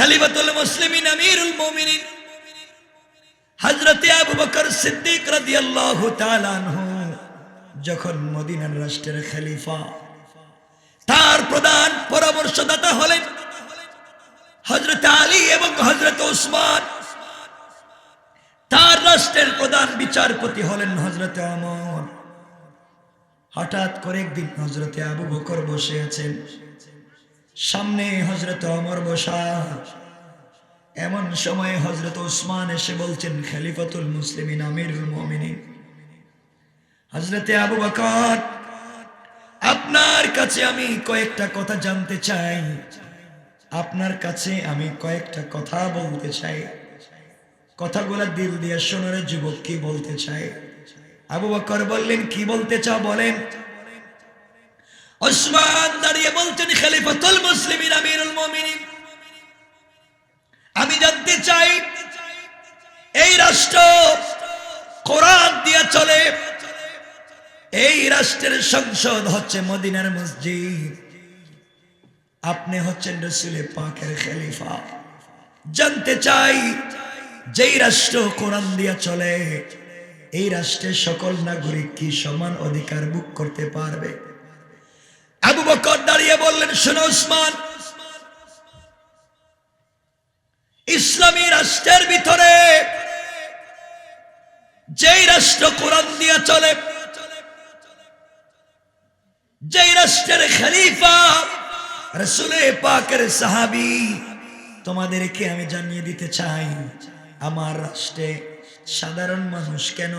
খালিফাতুল মুসলিমিন, আমিরুল মুমিনিন। হযরতে আবু বকর সিদ্দিক রাদিয়াল্লাহু তাআলা আনহু যখন মদিনার রাষ্ট্রের খলিফা, তার প্রধান পরামর্শদাতা হলেন হযরত আলী এবং হযরত ওসমান। তার রাষ্ট্রের প্রধান বিচারপতি হলেন হযরত ওমর হঠাৎ করে একদিন হযরতে আবু বকর বসে আছেন। সামনে হজরত অমর বসা। এমন সময় হজরত ওসমান এসে বলছেন, খালিফাতুল মুসলিমিন, আমিরুল মুমিনিন। হজরতে আবু বকর, আপনার কাছে আমি কয়েকটা কথা জানতে চাই। আপনার কাছে আমি কয়েকটা কথা বলতে চাই। কথাগুলো দিল দিয়ে শোনার যুবক, কি বলতে চাই? আবু বকর বললেন, কি বলতে চাও বলেন? ওসমান দাঁড়িয়ে বলছেন খলিফাতুল মুসলিমিন, আমিরুল মুমিনিন। আমি জানতে চাই, এই রাষ্ট্র কোরআন দিয়ে চলে, এই রাষ্ট্রের সংসদ হচ্ছে মদিনার মসজিদ। আপনি হচ্ছেন রসুলের পাকের খলিফা। জানতে চাই, যেই রাষ্ট্র কোরআন দিয়া চলে, এই রাষ্ট্রের সকল নাগরিক কি সমান অধিকার বুক করতে পারবে? আবু বকর দাঁড়িয়ে বললেন, শোনো উসমান, ইসলামী রাষ্ট্রের ভিতরে যেই রাষ্ট্র কোরআন দিয়া চলে, যেই রাষ্ট্রের খলিফা, রসুলে পাকের সাহাবি, তোমাদেরকে আমি জানিয়ে দিতে চাই, আমার রাষ্ট্রে সাধারণ মানুষ কেন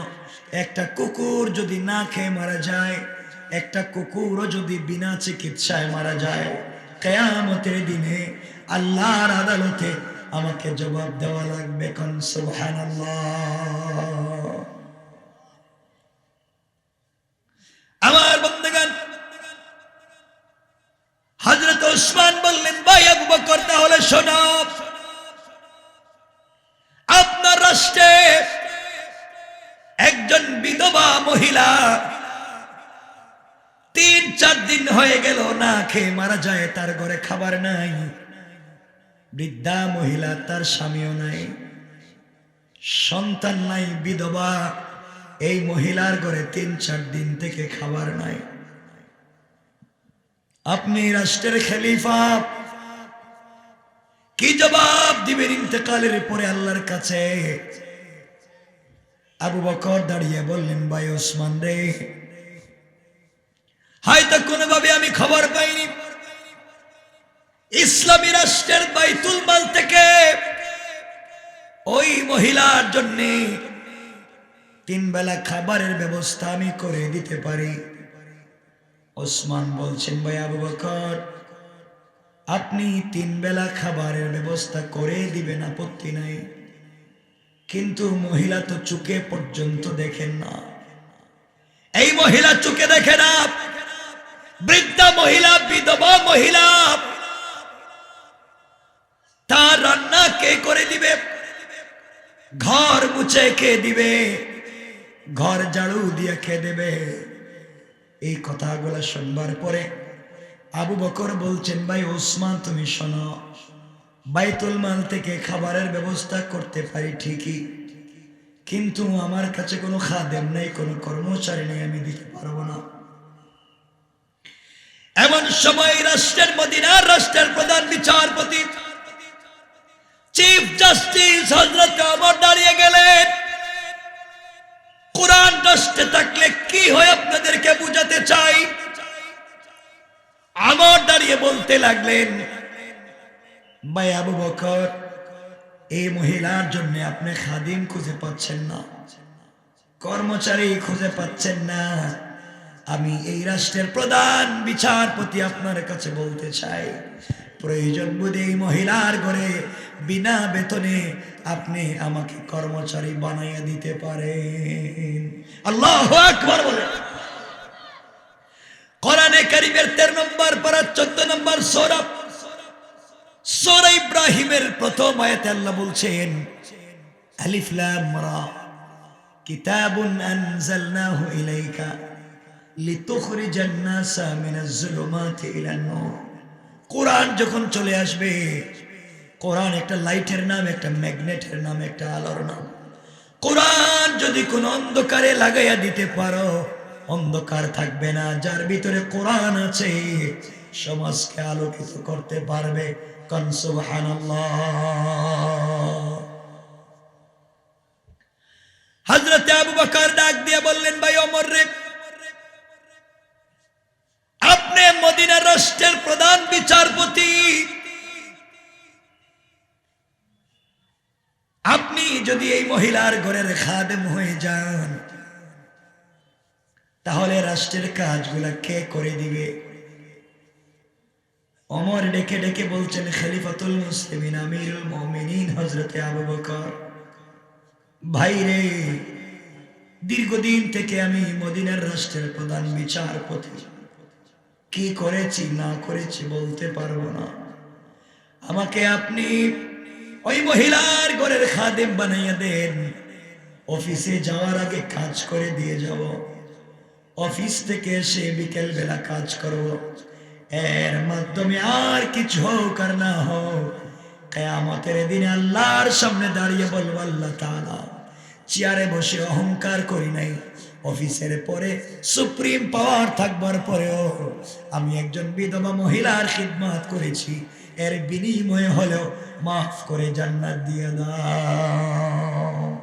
একটা কুকুর যদি না খেয়ে মারা যায় একটা কুকুরও যদি বিনা চিকিৎসায় মারা যায়, কেয়ামতের দিনে আল্লাহর আদালতে আমাকে জবাব দেওয়া লাগবে কন? না খেয়ে মারা যায়, তার ঘরে খাবার নাই। বৃদ্ধা, মহিলা, তার স্বামীও নাই। সন্তান নাই, বিধবা। এই মহিলার ঘরে তিন, চার দিন থেকে খাবার নাই। আপনি রাষ্ট্রের খেলিফা। কি জবাব দিবেন ইন্তেকালের পরে আল্লাহর কাছে? আবু বকর দাঁড়িয়ে বললেন, ভাই ওসমান রে হয়তো কোনোভাবে আমি খবর পাইনি। ইসলামী রাষ্ট্রের বাইতুল মাল থেকে ওই মহিলার জন্য তিন বেলা খাবারের ব্যবস্থা আমি করে দিতে পারি। ওসমান বলছেন, ভাই আবু বকর, আপনি তিন বেলা খাবারের ব্যবস্থা করে দিবেন আপত্তি নাই। কিন্তু মহিলা তো চুকে পর্যন্ত দেখেন না। এই মহিলা চুকে দেখে না। বৃদ্ধা মহিলা, বিধবা মহিলা। তার রান্না কে করে দিবে? ঘর মুছে কে দিবে? ঘর ঝাড়ু দিয়ে খেয়ে দেবে? এই কথাগুলো শুনবার পরে আবু বকর বলছেন, ভাই ওসমান, তুমি শোনো, বাইতুল মাল থেকে খাবারের ব্যবস্থা করতে পারি ঠিকই, কিন্তু আমার কাছে কোনো খাদেম নেই, কোনো কর্মচারী নেই, আমি দিতে পারব না। এমন সময় রাষ্ট্রের মদিনার রাষ্ট্রের প্রধান বিচারপতি চিফ জাস্টিস হজরত অমর দাঁড়িয়ে গেলেন। কোরআন রাষ্ট্রে থাকলে কি হয় আপনাদেরকে বুঝাতে চাই? আমার দাঁড়িয়ে বলতে লাগলেন, ভাই বকর, এই মহিলার জন্য আপনি খাদিম খুঁজে পাচ্ছেন না। কর্মচারী খুঁজে পাচ্ছেন না। আমি এই রাষ্ট্রের প্রধান বিচারপতি আপনার কাছে বলতে চাই। প্রয়োজন বোধে এই মহিলার ঘরে বিনা বেতনে আপনি আমাকে কর্মচারী বানাইয়া দিতে পারেন। আল্লাহ আকবার বলে। কোরআনে কারিমের তেরো নম্বর পারা চোদ্দ নম্বর সৌরভ সৌর ইব্রাহিমের প্রথম আয়াতে আল্লাহ বলছেন, আলিফ লাম রা, কিতাবুন আনজালনাহু ইলাইকা। লিতুখরিজান নাসা মিনাজ জুলুমাতি ইলান নূর কোরআন যখন চলে আসবে, কোরআন একটা লাইটের নাম, একটা ম্যাগনেটের নাম, একটা আলোর নাম। কোরআন যদি কোনো অন্ধকারে লাগাইয়া দিতে পারো, অন্ধকার থাকবে না। যার ভিতরে কোরআন আছে, সমাজকে আলোকিত করতে পারবে। কনসুবহানাল্লাহ হযরত আবু বকর ডাক দিয়ে বললেন, ভাই ওমর রে আপনি মদিনা রাষ্ট্রের প্রধান বিচারপতি। আপনি যদি এই মহিলার ঘরের খাদেম হয়ে যান, তাহলে রাষ্ট্রের কাজগুলা কে করে দিবে? অমর ডেকে ডেকে বলছেন, খলিফাতুল মুসলিমিন, আমিরুল মুমিনিন, হযরতে আবু বকর। ভাই রে, দীর্ঘদিন থেকে আমি মদিনার রাষ্ট্রের প্রধান বিচারপতি। কি করেছি, না করেছি বলতে পারব না। আমাকে আপনি ওই মহিলার ঘরের খাদেম বানাইয়া দেন। অফিসে যাওয়ার আগে কাজ করে দিয়ে যাব। অফিস থেকে এসে বিকেল বেলা কাজ করব। এর মাধ্যমে আর কিছু হোক আর না হোক, কেয়ামতের দিনে আল্লাহর সামনে দাঁড়িয়ে বলব, আল্লাহ চেয়ারে বসে অহংকার করি নাই। অফিসের পরে সুপ্রিম পাওয়ার থাকবার পরেও আমি একজন বিধবা মহিলার খিদমাত করেছি। এর বিনিময়ে হলেও মাফ করে জান্নাত দিয়ে দাও।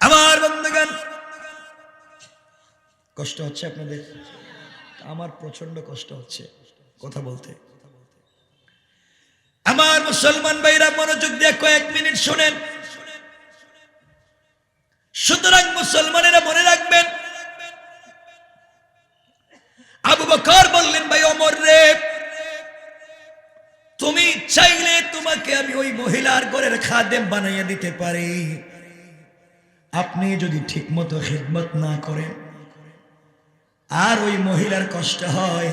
আমার বন্ধুগণ, কষ্ট হচ্ছে আপনাদের? আমার প্রচণ্ড কষ্ট হচ্ছে কথা বলতে। আমার মুসলমান ভাইরা মনোযোগ দিয়ে কয়েক মিনিট শোনেন। সুতরাং মুসলমানেরা মনে রাখবেন, আবু বকর বললেন, ভাই অমর রে, তুমি চাইলে তোমাকে আমি ওই মহিলার ঘরের খাদেম বানাইয়া দিতে পারি আপনি যদি ঠিক মতো খিদমত না করেন, আর ওই মহিলার কষ্ট হয়,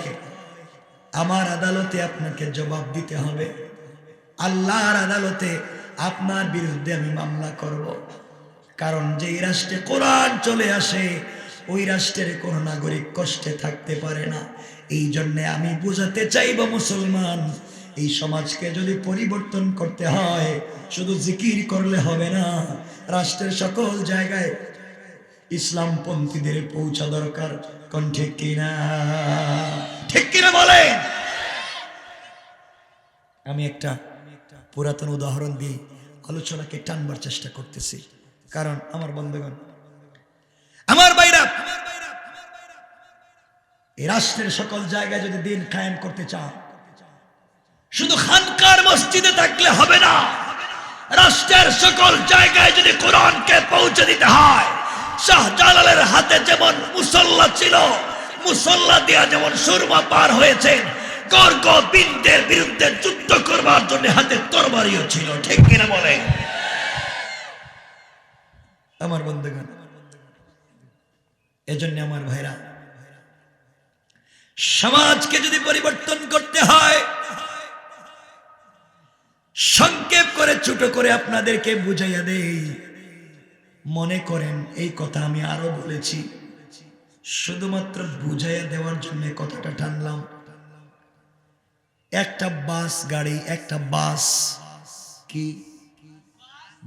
আমার আদালতে আপনাকে জবাব দিতে হবে আল্লাহর আদালতে আপনার বিরুদ্ধে আমি মামলা করব। কারণ যেই রাষ্ট্রে কোরআন চলে আসে, ওই রাষ্ট্রের কোনো নাগরিক কষ্টে থাকতে পারে না। এই জন্যে আমি বুঝাতে চাইব মুসলমান, এই সমাজকে যদি পরিবর্তন করতে হয়, শুধু জিকির করলে হবে না। রাষ্ট্রের সকল জায়গায় ইসলামপন্থীদের পৌঁছা দরকার। কোন ঠিক কিনা ঠিক কিনা বলে আমি একটা পুরাতন উদাহরণ দিয়ে আলোচনাকে টানবার চেষ্টা করতেছি। কারণ আমার বন্ধুগণ, আমার বাইরা এই রাষ্ট্রের সকল জায়গায় যদি দিন কায়েম করতে চান শুধু খানকার মসজিদে থাকলে হবে না। রাষ্ট্রের সকল জায়গায় যদি কোরআনকে পৌঁছে দিতে হয়, শাহজালালের হাতে যেমন মুসল্লা ছিল, মুসল্লা দিয়া যেমন সুরমা পার হয়েছে গর্গ বিন্দের বিরুদ্ধে যুদ্ধ করবার জন্য হাতে তরবারিও ছিল, ঠিক কিনা বলে আমার বন্ধুগণ, এজন্য আমার ভাইরা, সমাজকে যদি পরিবর্তন করতে হয়, সংক্ষেপ করে, ছোট করে আপনাদেরকে বুঝাইয়া দেই। মনে করেন, এই কথা আমি আরও বলেছি, শুধুমাত্র বুঝাইয়া দেওয়ার জন্য কথাটা টানলাম। একটা বাস গাড়ি, একটা বাস, কি?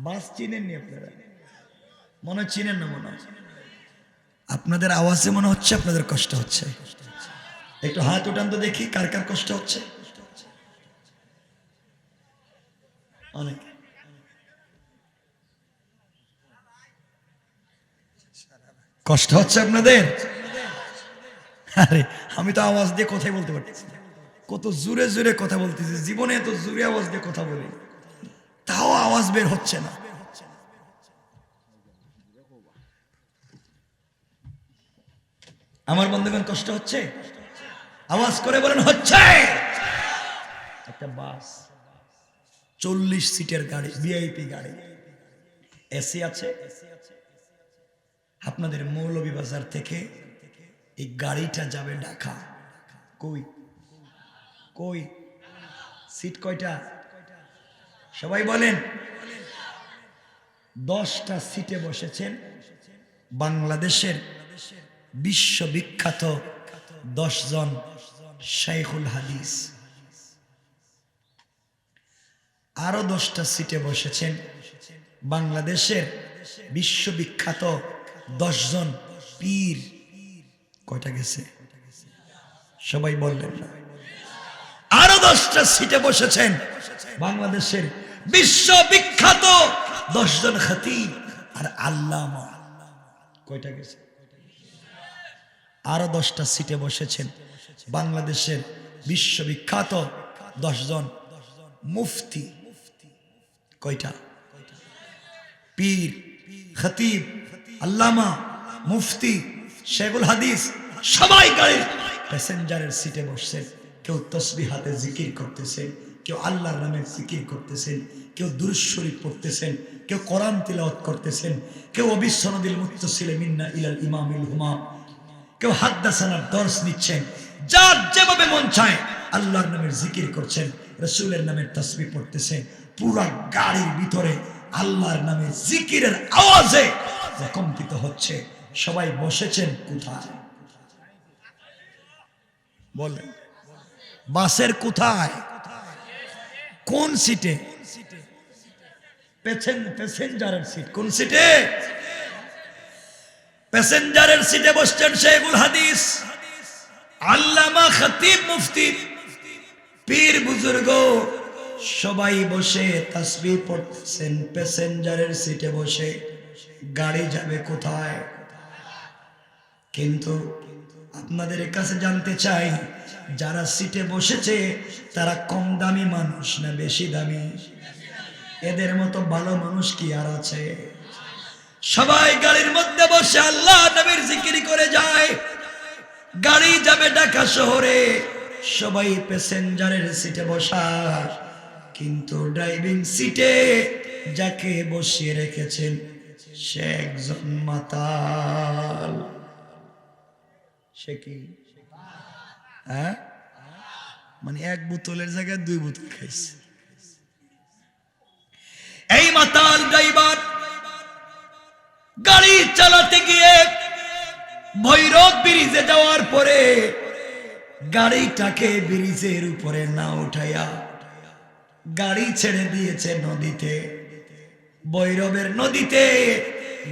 বাস চিনেননি আপনারা? মনে চিনেন না, মনে আপনাদের আওয়াজে মনে হচ্ছে, আপনাদের কষ্ট হচ্ছে। একটু হাত উঠান তো দেখি, কার কার কষ্ট হচ্ছে। অনেক। কষ্ট হচ্ছে আপনাদের? আরে, আমি তো আওয়াজ দিয়ে কথাই বলতে পারতেছি কত জোরে জোরে কথা বলতেছি। জীবনে এত জোরে আওয়াজ দিয়ে কথা বলি। তাও আওয়াজ বের হচ্ছে না। আমার বন্ধুগণ, কষ্ট হচ্ছে? আওয়াজ করে বলেন, হচ্ছে। একটা বাস, চল্লিশ সিটের গাড়ি ভিআইপি গাড়ি। এসি আছে। আপনাদের মৌলভীবাজার থেকে এই গাড়িটা যাবে ঢাকা। কই? কই? সিট কয়টা? সবাই বলেন। দশটা সিটে বসেছেন বাংলাদেশের বিশ্ববিখ্যাত দশজন শাইখুল হাদিস। আরও দশটা সিটে বসেছেন বাংলাদেশের বিশ্ববিখ্যাত দশজন পীর। কয়টা গেছে? সবাই বললেন না। আরও দশটা সিটে বসেছেন বাংলাদেশের বিশ্ববিখ্যাত দশজন খতিব আর আল্লামা। কয়টা গেছে? আরও দশটা সিটে বসেছেন বাংলাদেশের বিশ্ববিখ্যাত দশজন মুফতি। কয়টা? পীর, খতিব, আল্লামা, মুফতি, শেখুল হাদিস, সবাই গাড়ির প্যাসেঞ্জারের সিটে বসছেন। কেউ তসবি হাতে জিকির করতেছেন, কেউ আল্লাহর নামে জিকির করতেছেন, কেউ দুরুশ্বরী পড়তেছেন, কেউ কোরআন তিলাওয়াত করতেছেন, কেউ অবিশ্বনদিল মুত্তসিলে মিন্না ইলাল ইমামিল হুমা কেউ হাদ্দাসানার দর্শ নিচ্ছেন, যার যেভাবে মন চায় আল্লাহর নামের জিকির করছেন, রসুলের নামের তসবি পড়তেছেন পুরা গাড়ির ভিতরে আল্লাহর নামে জিকিরের আওয়াজে কম্পিত হচ্ছে। সবাই বসেছেন কোথায়? বলেন, বাসের কোথায়? কোন সিটে? প্যাসেঞ্জারের সিট। কোন সিটে? প্যাসেঞ্জারের সিটে বসছেন শেখুল হাদিস আল্লামা খতিব মুফতি পীর বুজুর্গ সবাই বসে তাসবি পড়তেছেন প্যাসেঞ্জারের সিটে বসে গাড়ি যাবে কোথায় কিন্তু আপনাদের কাছে জানতে চাই যারা সিটে বসেছে তারা কম দামি মানুষ না বেশি দামি এদের মতো ভালো মানুষ কি আর আছে সবাই গাড়ির মধ্যে বসে আল্লাহ নবীর জিকির করে যায়। গাড়ি যাবে ঢাকা শহরে, সবাই প্যাসেঞ্জারের সিটে বসা। কিন্তু ড্রাইভিং সিটে যাকে বসিয়ে রেখেছেন, সে একজন মাতাল। সে কি? হ্যাঁ? মানে এক বোতলের জায়গায় দুই বোতল খাইছে। এই মাতাল ড্রাইভার গাড়ি চালাতে গিয়ে ভৈরব ব্রিজে যাওয়ার পরে গাড়িটাকে ব্রিজের উপরে না উঠাইয়া গাড়ি ছেড়ে দিয়েছে নদীতে। ভৈরবের নদীতে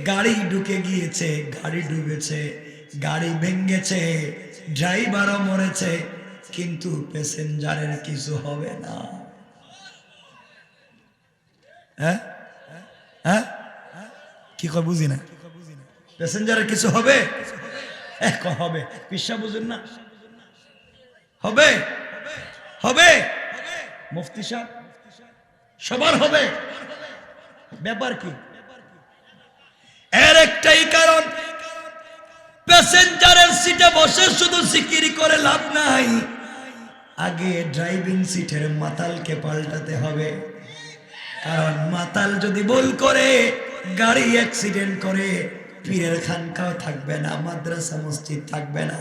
গাড়ি ঢুকে গিয়েছে, গাড়ি ডুবেছে, গাড়ি ভেঙ্গেছে, ড্রাইভারও মরেছে, কিন্তু প্যাসেঞ্জারের কিছু হবে না। হ্যাঁ? হ্যাঁ? কি কয় বুঝি না? প্যাসেঞ্জারের কিছু হবে? হবে? পিসা বুঝুন না। হবে? হবে? মুফতি সাহেব, সবার হবে? ব্যাপার কি? এর একটাই কারণ প্যাসেঞ্জারের সিটে বসে শুধু সিকিরি করে লাভ নাই। আগে ড্রাইভিং সিটের মাতালকে পাল্টাতে হবে। কারণ মাতাল যদি ভুল করে গাড়ি অ্যাক্সিডেন্ট করে, পীরের খানকাও থাকবে না, মাদ্রাসা, মসজিদ থাকবে না।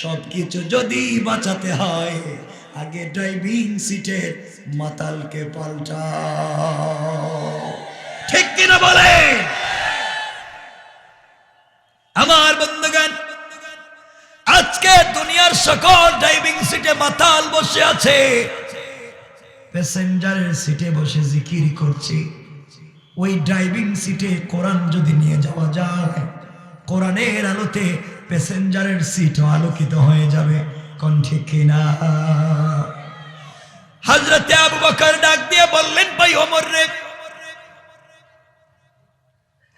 সবকিছু যদি বাঁচাতে হয়, আগে ড্রাইভিং সিটের মাতালকে পাল্টা ঠিক কিনা বলে আমার বন্ধুগান আজকে দুনিয়ার সকল ড্রাইভিং সিটে মাতাল বসে আছে। প্যাসেঞ্জারের সিটে বসে জিকির করছি। ওই ড্রাইভিং সিটে কোরআন যদি নিয়ে যাওয়া যায়, কোরআনের আলোতে প্যাসেঞ্জারের সিটও আলোকিত হয়ে যাবে, কোন ঠিক কিনা হজরতে আবু বকর ডাক দিয়ে বললেন, ভাই ওমর রে,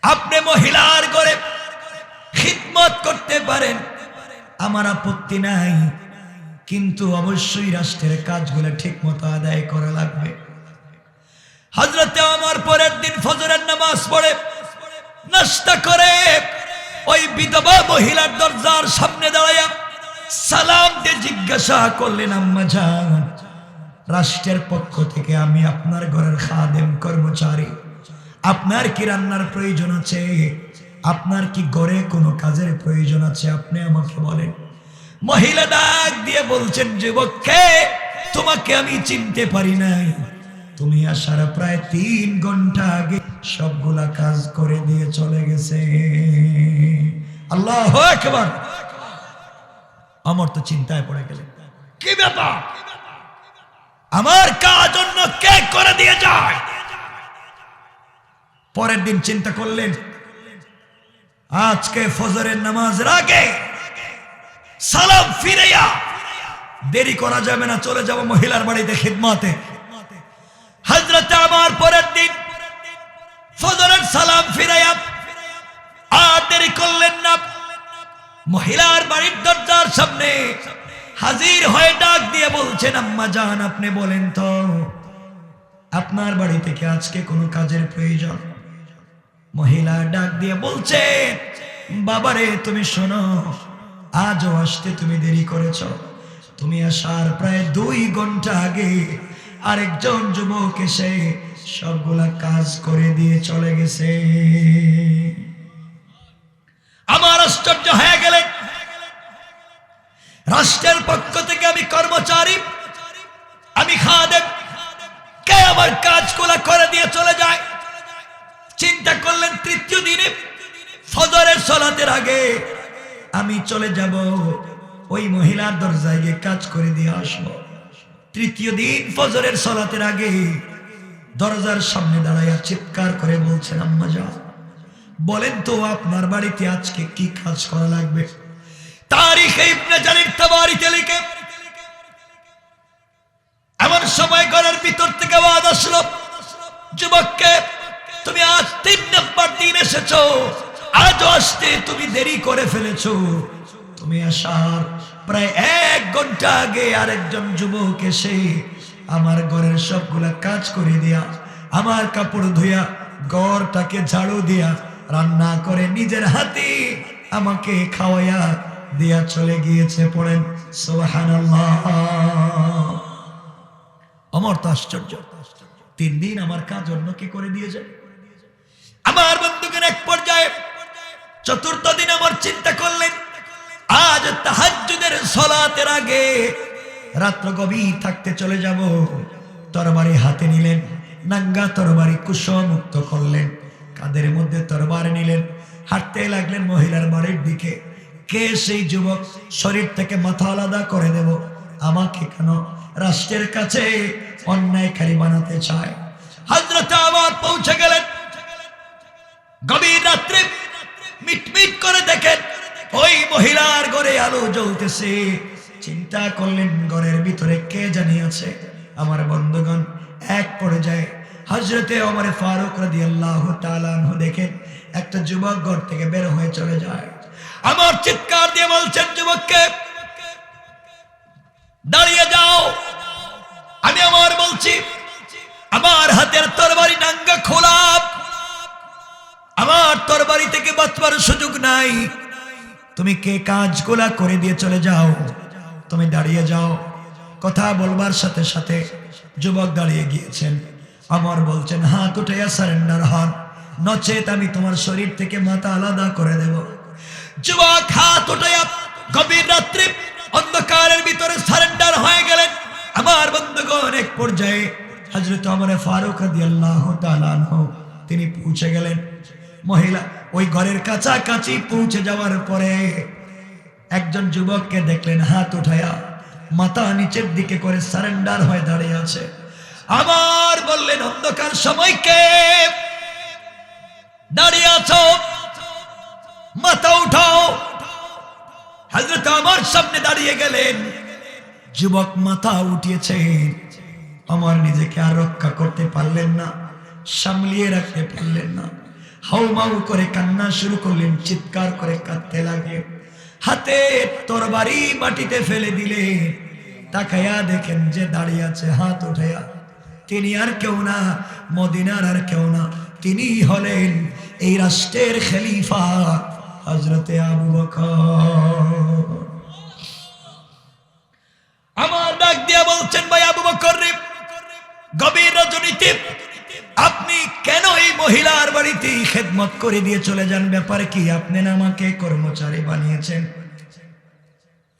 আপনি মহিলার করে খিদমত করতে পারেন, আমার আপত্তি নাই, কিন্তু অবশ্যই রাষ্ট্রের কাজগুলো ঠিক মতো আদায় করা লাগবে। হজরতে আমার পরের দিন ফজরের নামাজ পড়ে নাস্তা করে ওই বিধবা মহিলার দরজার সামনে দাঁড়াইয়া সালাম দিয়ে জিজ্ঞাসা করলেন, আম্মা রাষ্ট্রের পক্ষ থেকে আমি আপনার ঘরের খাদেম কর্মচারী। আপনার কি রান্নার প্রয়োজন আছে? আপনার কি ঘরে কোনো কাজের প্রয়োজন আছে? আপনি আমাকে বলেন। মহিলা ডাক দিয়ে বলছেন, যুবককে, তোমাকে আমি চিনতে পারি নাই। তুমি আসার প্রায় তিন ঘণ্টা আগে সবগুলা কাজ করে দিয়ে চলে গেছে। আল্লাহ একবার আমার তো চিন্তায় পড়ে গেলেন কি ব্যাপার? আমার কাজ অন্য কে করে দিয়ে যায়? পরের দিন চিন্তা করলেন, আজকে ফজরের নামাজ রাগে সালাম ফিরাইয়া দেরি করা যাবে না, চলে যাব মহিলার বাড়িতে খিদমতে। হজরতে আমার পরের দিন ফজরের সালাম ফিরাইয়া আর দেরি করলেন না। মহিলার বাড়ির দরজার সামনে হাজির হয়ে ডাক দিয়ে বলছেন, আম্মা জান, আপনি বলেন তো, আপনার বাড়ি থেকে আজকে কোনো কাজের প্রয়োজন? মহিলা ডাক দিয়ে বলছে বাবারে, তুমি শোনো, আজও আসতে তুমি দেরি করেছ। তুমি আসার প্রায় দুই ঘণ্টা আগে আরেকজন যুবক এসে সবগুলা কাজ করে দিয়ে চলে গেছে। আমার আশ্চর্য হয়ে গেলেন রাষ্ট্রের পক্ষ থেকে আমি কর্মচারী, আমি খাদেম। কে আমার কাজগুলা করে দিয়ে চলে যায়? চিন্তা করলেন তৃতীয় দিনে, ফজরের সলাতের আগে আমি চলে যাব, ওই মহিলার দরজায় গিয়ে কাজ করে দিয়ে আসব। তৃতীয় দিন ফজরের সলাতের আগে দরজার সামনে দাঁড়াইয়া চিৎকার করে বলছেন, আম্মা যা বলেন তো আপনার বাড়িতে আজকে কি কাজ করা লাগবে? তারিখে লিখে, এমন সময় ঘরের ভিতর থেকে আওয়াজ আসলো, যুবককে, তুমি আজ তিন নম্বর দিন এসেছ, আজও আসতে তুমি দেরি করে ফেলেছো, তুমি আসার প্রায় এক ঘণ্টা আগে আরেকজন যুবক এসে আমার ঘরের সবগুলা কাজ করে দিয়া, আমার কাপড় ধুইয়া, ঘরটাকে ঝাড়ু দিয়া রান্না করে নিজের হাতে আমাকে খাওয়াইয়া দিয়া চলে গিয়েছে পড়েন। সোহানাল্লাহ আমার তো আশ্চর্য। তিন দিন আমার কাজ অন্য কে করে দিয়ে যায় আমার বন্ধুকের এক পর্যায়ে চতুর্থ দিন আমার চিন্তা করলেন আজ তাহাজ্জুদের সলাতের আগে রাত্র গভীর থাকতে চলে যাব। তরবারি হাতে নিলেন, নাঙ্গা তরবারি কুসমুক্ত করলেন। কাদের মধ্যে তরবার নিলেন, হাঁটতে লাগলেন মহিলার বাড়ির দিকে। কে সেই যুবক? শরীর থেকে মাথা আলাদা করে দেব। আমাকে কেন? রাষ্ট্রের কাছে অন্যায়কারী বানাতে চায়। হাজরতে আবার পৌঁছে গেলেন। গভীর রাত্রে মিটমিট করে দেখেন ওই মহিলার ঘরে আলো জ্বলতেছে। চিন্তা করলেন, ঘরের ভিতরে কে জানিয়েছে আমার বন্ধুগণ, এক পর্যায়ে হজরতে আমার ফারুক রাদি আল্লাহ তালানহ দেখেন, একটা যুবক ঘর থেকে বের হয়ে চলে যায়। আমার চিৎকার দিয়ে বলছেন, যুবককে, দাঁড়িয়ে যাও। আমি আমার বলছি, আমার হাতের তরবারি নাঙ্গা খোলা। আমার তরবারি থেকে বাঁচবার সুযোগ নাই। তুমি কে কাজগুলা করে দিয়ে চলে যাও? তুমি দাঁড়িয়ে যাও। কথা বলবার সাথে সাথে যুবক দাঁড়িয়ে গিয়েছেন। আমার বলছেন হাত উঠাইয়া সারেন্ডার হন। নচেত আমি তোমার শরীর থেকে মাথা আলাদা করে দেব। যুবক হাত উঠাইয়া গভীর রাত্রে অন্ধকারের ভিতরে সারেন্ডার হয়ে গেলেন। আমার বন্ধুগণ, এক পর্যায়ে হজরত আমার ফারুক রাদি আল্লাহ তিনি পৌঁছে গেলেন। মহিলা ওই ঘরের কাছাকাছি পৌঁছে যাওয়ার পরে একজন যুবককে দেখলেন, হাত উঠায়া মাথা নিচের দিকে করে সারেন্ডার হয়ে দাঁড়িয়ে আছে। আবার বললেন, অন্ধকার সময়কে দাঁড়িয়ে আছো, মাথা উঠাও। হাজরত আমার সামনে দাঁড়িয়ে গেলেন। যুবক মাথা উঠিয়েছেন আমার নিজেকে আর রক্ষা করতে পারলেন না, সামলিয়ে রাখতে পারলেন না। হাউমাউ করে কান্না শুরু করলেন, চিৎকার করে কাঁদতে লাগলেন। হাতে তরবারি মাটিতে ফেলে দিলে তাকাইয়া দেখেন যে দাঁড়িয়ে আছে, হাত উঠাইয়া তিনি আর কেউ না, মদিনার আর কেউ না। তিনি হলেন এই রাষ্ট্রের খলিফা হজরতে আবু বকর। আমার ডাক দিয়া বলছেন, ভাই আবু বকর গভীর রজনীতে আপনি কেন এই মহিলার বাড়িতে খেদমত করে দিয়ে চলে যান? ব্যাপারে কি? আপনি না আমাকে কর্মচারী বানিয়েছেন।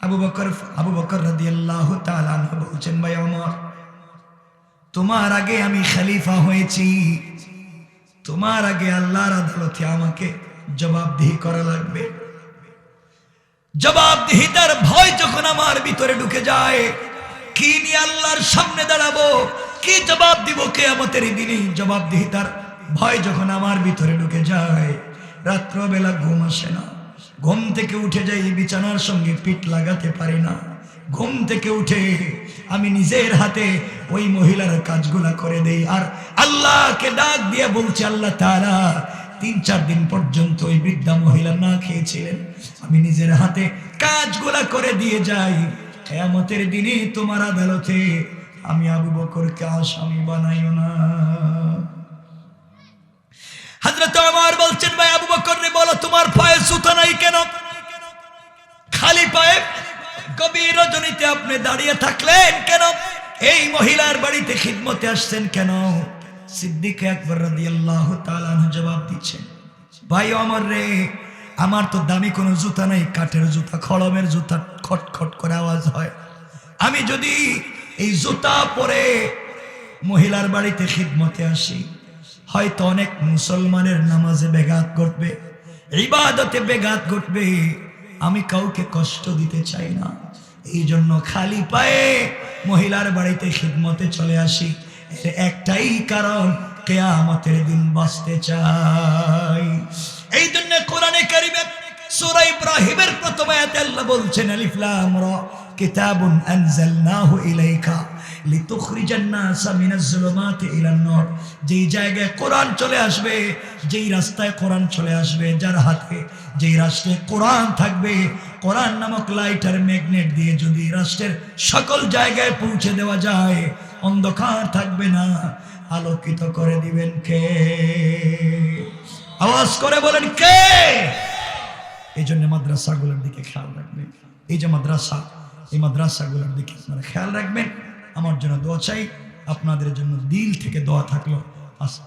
আবু বকর আবু বকর রাদি আল্লাহ বলছেন, ভাই অমর, তোমার আগে আমি খলিফা হয়েছি। তোমার আগে আল্লাহর আদালতে আমাকে জবাবদিহি করা লাগবে। জবাবদিহিতার ভয় যখন আমার ভিতরে ঢুকে যায়, কি নিয়ে আল্লাহর সামনে দাঁড়াবো? কি জবাব দিব কে আমাদের দিনে? জবাবদিহিতার ভয় যখন আমার ভিতরে ঢুকে যায়, রাত্রবেলা ঘুম আসে না। ঘুম থেকে উঠে যাই, বিছানার সঙ্গে পিঠ লাগাতে পারি না। ঘুম থেকে উঠে আমি নিজের হাতে ওই মহিলার কাজগুলা করে দেই। আর আল্লাহকে ডাক দিয়ে বলছে, আল্লাহ তারা তিন চার দিন পর্যন্ত ওই বৃদ্ধা মহিলা না খেয়েছিলেন। আমি নিজের হাতে কাজগুলা করে দিয়ে যাই। কেয়ামতের দিনে তোমার আদালতে আমি আবু বকরকে আসামি বানাইও না। হাজরত আমার বলছেন, ভাই আবু বকর রে, বলো তোমার পায়ে সুতো নাই কেন? খালি পায়ে গভীর রজনীতে আপনি দাঁড়িয়ে থাকলেন কেন? এই মহিলার বাড়িতে খিদমতে আসছেন কেন? সিদ্দিক একবার রাদিয়াল্লাহু তাআলা জবাব দিচ্ছেন, ভাই আমার রে, আমার তো দামি কোনো জুতা নাই, কাঠের জুতা, খড়মের জুতা খটখট করে আওয়াজ হয়। আমি যদি এই জুতা পরে মহিলার বাড়িতে খিদমতে আসি। হয়তো অনেক মুসলমানের নামাজে বেঘাত ঘটবে, ইবাদতে বেঘাত ঘটবে। আমি কাউকে কষ্ট দিতে চাই না। এই জন্য খালি পায়ে মহিলার বাড়িতে খিদমতে চলে আসি। একটাই কারণ, কেয়ামতের দিন বাঁচতে চাই। এই জন্য কোরআনে কারিমে সূরা ইব্রাহিমের প্রথম আয়াতে আল্লাহ বলছেন, আলিফ লাম রা। কিতাবুন আনজালনাহু ইলাইকা লিতুখরিজান নাসা মিনাজ জুলুমাতি ইলান নূর। যেই জায়গায় কোরআন চলে আসবে, যেই রাস্তায় কোরআন চলে আসবে, যার হাতে যেই রাষ্ট্রে কোরআন থাকবে, কোরআন নামক লাইটার, ম্যাগনেট দিয়ে যদি রাষ্ট্রের সকল জায়গায় পৌঁছে দেওয়া যায়, অন্ধকার থাকবে না। আলোকিত করে দিবেন কে? আওয়াজ করে বলেন কে? এই জন্য মাদ্রাসাগুলোর দিকে খেয়াল রাখবেন। এই যে মাদ্রাসা এই মাদ্রাসাগুলোর দিকে আপনারা খেয়াল রাখবেন। আমার জন্য দোয়া চাই। আপনাদের জন্য দিল থেকে দোয়া থাকল। আস